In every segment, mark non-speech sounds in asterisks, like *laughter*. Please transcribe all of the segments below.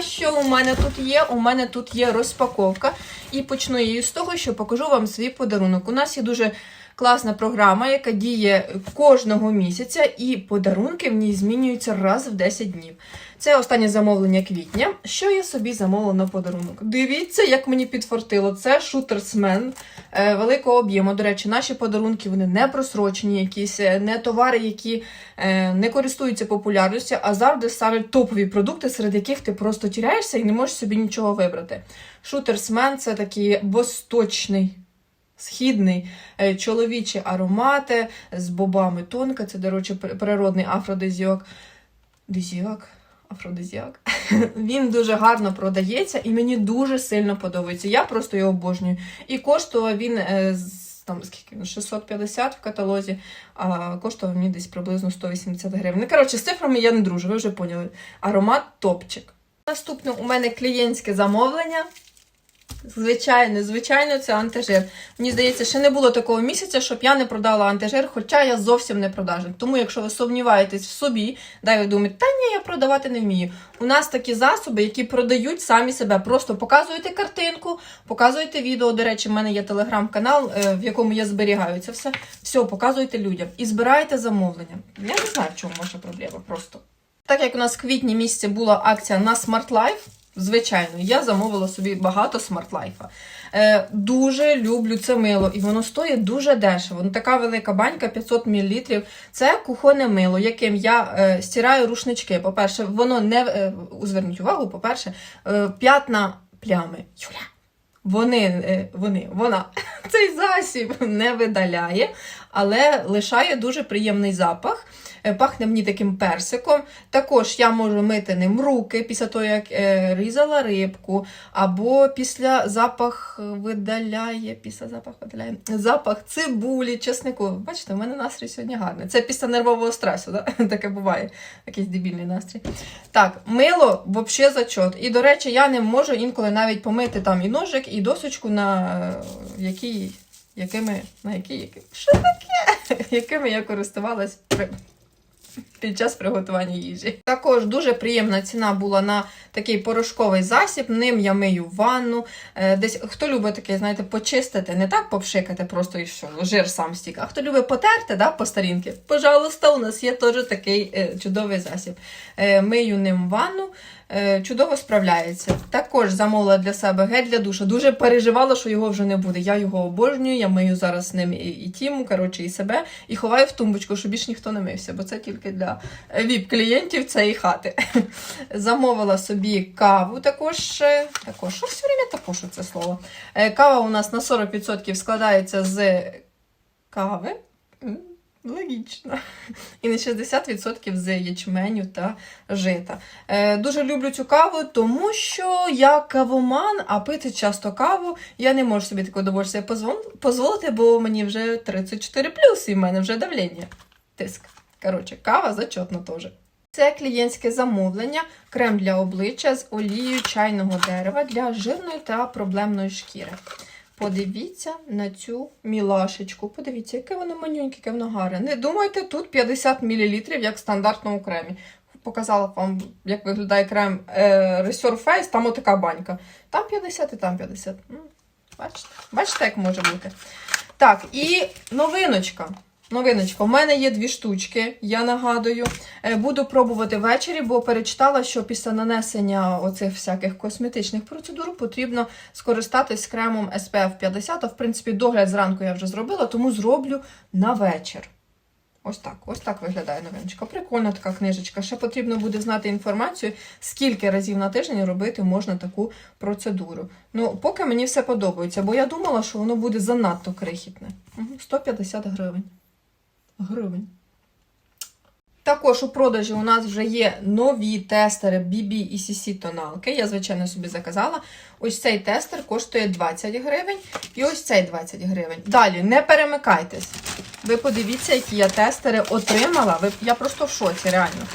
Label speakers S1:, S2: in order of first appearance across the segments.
S1: Що у мене тут є? У мене тут є розпаковка. І почну її з того, що покажу вам свій подарунок. У нас є дуже класна програма, яка діє кожного місяця, і подарунки в ній змінюються раз в 10 днів. Це останнє замовлення квітня. Що я собі замовила на подарунок? Дивіться, як мені підфартило. Це шутерсмен великого об'єму. До речі, наші подарунки вони не просрочені, якісь е, не товари, які е, не користуються популярністю, а завжди ставлять топові продукти, серед яких ти просто тіряєшся і не можеш собі нічого вибрати. Шутерсмен це такий восточний. Східний е, чоловічі аромати з бобами тонка. Це, до речі, пр- природний афродизіак. Дизіак? Афродизіак. *laughs* Він дуже гарно продається і мені дуже сильно подобається. Я просто його обожнюю. І коштував він е, там скільки 650 в каталозі, а коштував мені десь приблизно 180 гривень. Ну, коротше, з цифрами я не дружу, ви вже поняли. Аромат топчик. Наступне у мене клієнтське замовлення. Звичайно, звичайно, це антижир. Мені здається, ще не було такого місяця, щоб я не продала антижир, хоча я зовсім не продажник. Тому, якщо ви сумніваєтесь в собі, дай ви думаєте, та ні, я продавати не вмію. У нас такі засоби, які продають самі себе. Просто показуєте картинку, показуєте відео. До речі, в мене є телеграм-канал, е, в якому я зберігаю це все. Все, показуєте людям і збираєте замовлення. Я не знаю, в чому ваша проблема. Просто. Так як у нас в квітні місяці була акція на Smart Life, звичайно, я замовила собі багато смарт-лайфа. Е, дуже люблю це мило, і воно стоїть дуже дешево. Ну, така велика банька 500 мл. Це кухонне мило, яким я е, стираю рушнички. По-перше, воно не е, зверніть увагу, по-перше, е, п'ятна плями. Юля. Вони, е, вони, вона *laughs* цей засіб не видаляє, але лишає дуже приємний запах. Е, Пахне мені таким персиком. Також я можу мити ним руки після того, як е, різала рибку, або після запах видаляє, після запах видаляє запах цибулі, чеснику. Бачите, у мене настрій сьогодні гарний. Це після нервового стресу, да? *laughs* таке буває, якийсь дебільний настрій. Так, мило взагалі зачот. І, до речі, я не можу інколи навіть помити там і ножик, і досочку, на е, якій, якими, на якій, які, що таке? *laughs* якими я користувалась при- під час приготування їжі. Також дуже приємна ціна була на такий порошковий засіб. Ним я мию ванну. Е, Десь хто любить таке, знаєте, почистити, не так попшикати, просто і що, жир сам стік. А хто любить потерти, да, по старінки, пожалуйста, у нас є теж такий е, чудовий засіб. Мию ним ванну. Е, Чудово справляється. Також замовила для себе гель для душу. Дуже переживала, що його вже не буде. Я його обожнюю, я мию зараз ним і, і тіму, коротше, і себе, і ховаю в тумбочку, щоб більш ніхто не мився, бо це тільки для віп-клієнтів цієї хати. *laughs* Замовила собі каву також. е, Також, що все время також це слово. Е, Кава у нас на 40% складається з кави. Логічно. І на 60% з ячменю та жита. Е, дуже люблю цю каву, тому що я кавоман, а пити часто каву я не можу собі такого удовольствия позвон- дозволити, бо мені вже 34 і в мене вже давлення. Тиск. Коротше, кава зачетна теж. Це клієнтське замовлення, крем для обличчя з олією чайного дерева для жирної та проблемної шкіри. Подивіться на цю мілашечку. Подивіться, яке воно манюньке, яке воно гарне. Не думайте, тут 50 мл, як в стандартному кремі. Показала вам, як виглядає крем е, Resurface, там отака банька. Там 50 і там 50. Бачите? Бачите, як може бути? Так, і новиночка. Новиночка, у мене є дві штучки, я нагадую. Е, Буду пробувати ввечері, бо перечитала, що після нанесення оцих всяких косметичних процедур потрібно скористатись кремом SPF 50. А в принципі, догляд зранку я вже зробила, тому зроблю на вечір. Ось так, ось так виглядає новиночка. Прикольна така книжечка. Ще потрібно буде знати інформацію, скільки разів на тиждень робити можна таку процедуру. Ну, поки мені все подобається, бо я думала, що воно буде занадто крихітне. 150 гривень. Гривень. Також у продажі у нас вже є нові тестери BB і CC тоналки. Я, звичайно, собі заказала. Ось цей тестер коштує 20 гривень і ось цей 20 гривень. Далі, не перемикайтесь. Ви подивіться, які я тестери отримала. Я просто в шоці, реально.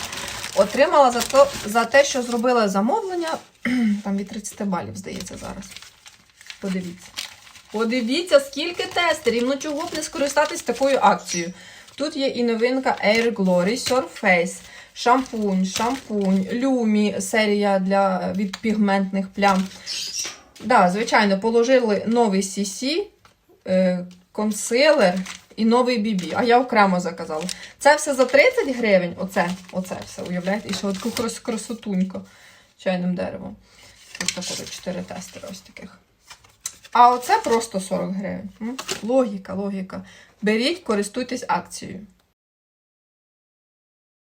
S1: Отримала за, то, за те, що зробила замовлення. *clears throat* Там від 30 балів, здається, зараз. Подивіться. Подивіться, скільки тестерів. Ну чого б не скористатись такою акцією. Тут є і новинка Air Glory Surface. шампунь, шампунь, люмі, серія для від пігментних плям. Да, звичайно, положили новий CC, е, консилер і новий BB, а я окремо заказала. Це все за 30 гривень. Оце, оце все, уявляєте? І ще таку крас- красотуньку чайним деревом. Тут такого 4 тестери ось таких. А оце просто 40 гривень. Логіка, логіка. Беріть, користуйтесь акцією.